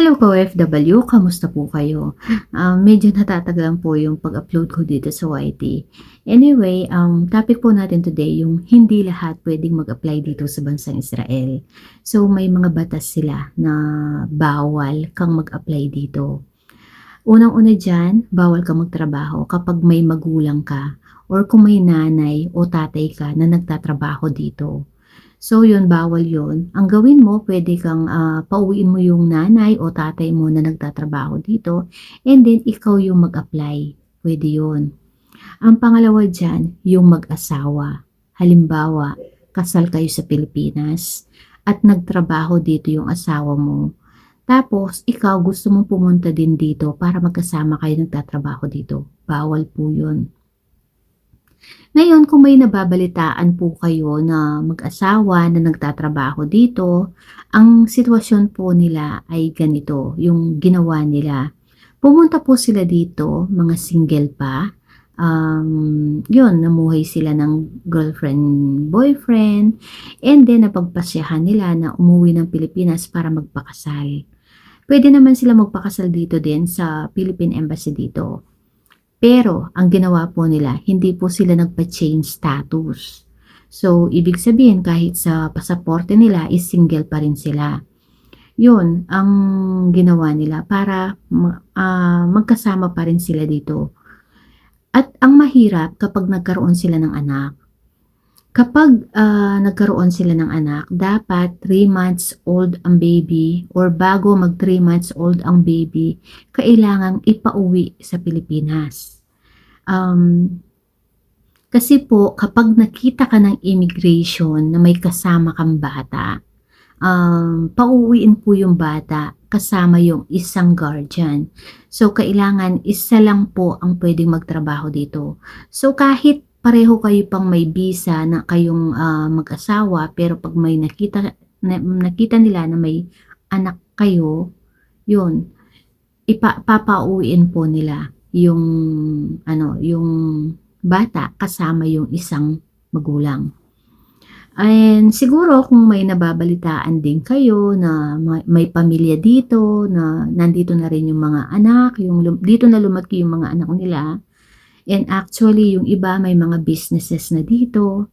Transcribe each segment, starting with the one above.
Hello ka OFW, kamusta po kayo? Um, medyo natatagalan po yung pag-upload ko dito sa YT. Anyway, um, topic po natin today yung hindi lahat pwedeng mag-apply dito sa bansang Israel. So may mga batas sila na bawal kang mag-apply dito. Unang-una dyan, bawal kang magtrabaho kapag may magulang ka or kung may nanay o tatay ka na nagtatrabaho dito. So yun, bawal yun. Ang gawin mo, pwede kang ah, pauwiin mo yung nanay o tatay mo na nagtatrabaho dito and then ikaw yung mag-apply. Pwede yun. Ang pangalawa dyan, yung mag-asawa. Halimbawa, kasal kayo sa Pilipinas at nagtrabaho dito yung asawa mo. Tapos, ikaw gusto mong pumunta din dito para magkasama kayo nagtatrabaho dito. Bawal po yun. Ngayon, kung may nababalitaan po kayo na mag-asawa na nagtatrabaho dito, ang sitwasyon po nila ay ganito, yung ginawa nila. Pumunta po sila dito, mga single pa. Um, yun, namuhay sila ng girlfriend, boyfriend, and then napagpasyahan nila na umuwi ng Pilipinas para magpakasal. Pwede naman sila magpakasal dito din sa Philippine Embassy dito. Pero, ang ginawa po nila, hindi po sila nagpa-change status. So, ibig sabihin, kahit sa pasaporte nila, is single pa rin sila. Yun, ang ginawa nila para ah, magkasama pa rin sila dito. At ang mahirap kapag nagkaroon sila ng anak. Kapag ah, nagkaroon sila ng anak, dapat 3 months old ang baby or bago mag 3 months old ang baby, kailangang ipauwi sa Pilipinas. Um, kasi po, kapag nakita ka ng immigration na may kasama kang bata, um, pauwiin po yung bata kasama yung isang guardian. So, kailangan isa lang po ang pwedeng magtrabaho dito. So, kahit pareho kayo pang may visa na kayong ah, mag-asawa, pero pag may nakita, na, nakita nila na may anak kayo, yun, ipa, papauwiin po nila yung ano, yung bata kasama yung isang magulang. And siguro kung may nababalitaan din kayo na may, may pamilya dito, na nandito na rin yung mga anak, yung dito na lumaki yung mga anak nila. And actually, yung iba may mga businesses na dito.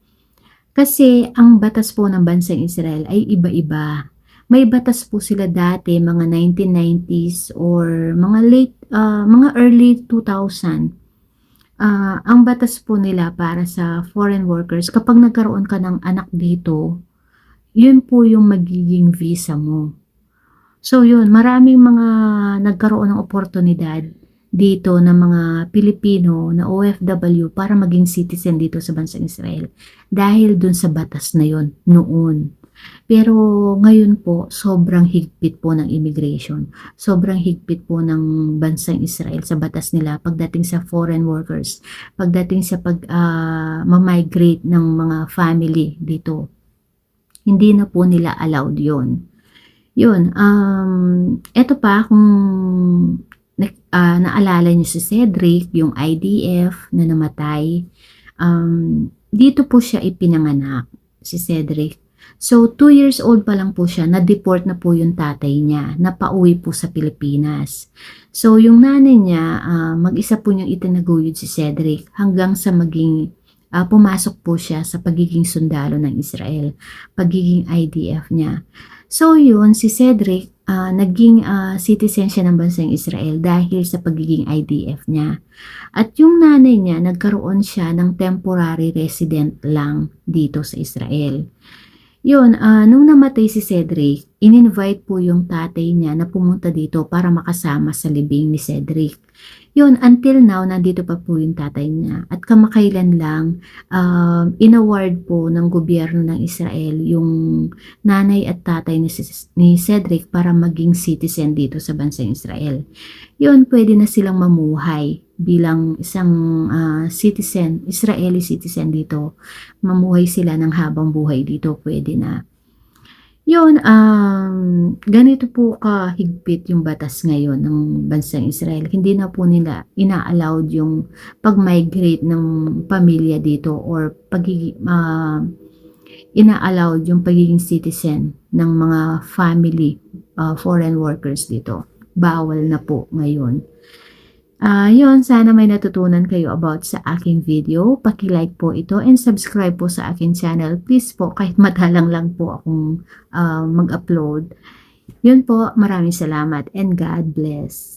Kasi ang batas po ng bansang Israel ay iba-iba. May batas po sila dati, mga 1990s or mga late, ah, mga early 2000. Ah, ang batas po nila para sa foreign workers, kapag nagkaroon ka ng anak dito, yun po yung magiging visa mo. So yun, maraming mga nagkaroon ng oportunidad dito ng mga Pilipino na OFW para maging citizen dito sa bansang Israel dahil dun sa batas na yon noon. Pero ngayon po, sobrang higpit po ng immigration. Sobrang higpit po ng bansang Israel sa batas nila pagdating sa foreign workers, pagdating sa pag ah, ma-migrate ng mga family dito. Hindi na po nila allowed yon. Yun, um, eto pa kung ah, naalala niyo si Cedric, yung IDF na namatay, um, dito po siya ipinanganak, si Cedric. So, 2 years old pa lang po siya, na-deport na po yung tatay niya, napauwi po sa Pilipinas. So, yung nanay niya, ah, mag-isa po niyang itinaguyod si Cedric hanggang sa maging, ah, pumasok po siya sa pagiging sundalo ng Israel, pagiging IDF niya. So, yun, si Cedric, ah, naging ah, citizen siya ng bansang Israel dahil sa pagiging IDF niya. At yung nanay niya, nagkaroon siya ng temporary resident lang dito sa Israel. Yun, ah, nung namatay si Cedric, in-invite po yung tatay niya na pumunta dito para makasama sa libing ni Cedric. Yun, until now, nandito pa po yung tatay niya. At kamakailan lang, um, inaward po ng gobyerno ng Israel yung nanay at tatay ni, ni Cedric para maging citizen dito sa bansang Israel. Yun, pwede na silang mamuhay bilang isang ah, citizen, Israeli citizen dito. Mamuhay sila ng habang buhay dito, pwede na. Yun, um, ganito po kahigpit yung batas ngayon ng bansang Israel. Hindi na po nila ina-allowed yung pag-migrate ng pamilya dito or pag ina-allowed yung pagiging citizen ng mga family uh, foreign workers dito. Bawal na po ngayon. Ah, yun, sana may natutunan kayo about sa aking video. Paki-like po ito and subscribe po sa aking channel. Please po, kahit madalang lang po akong ah, mag-upload. Yun po, maraming salamat and God bless.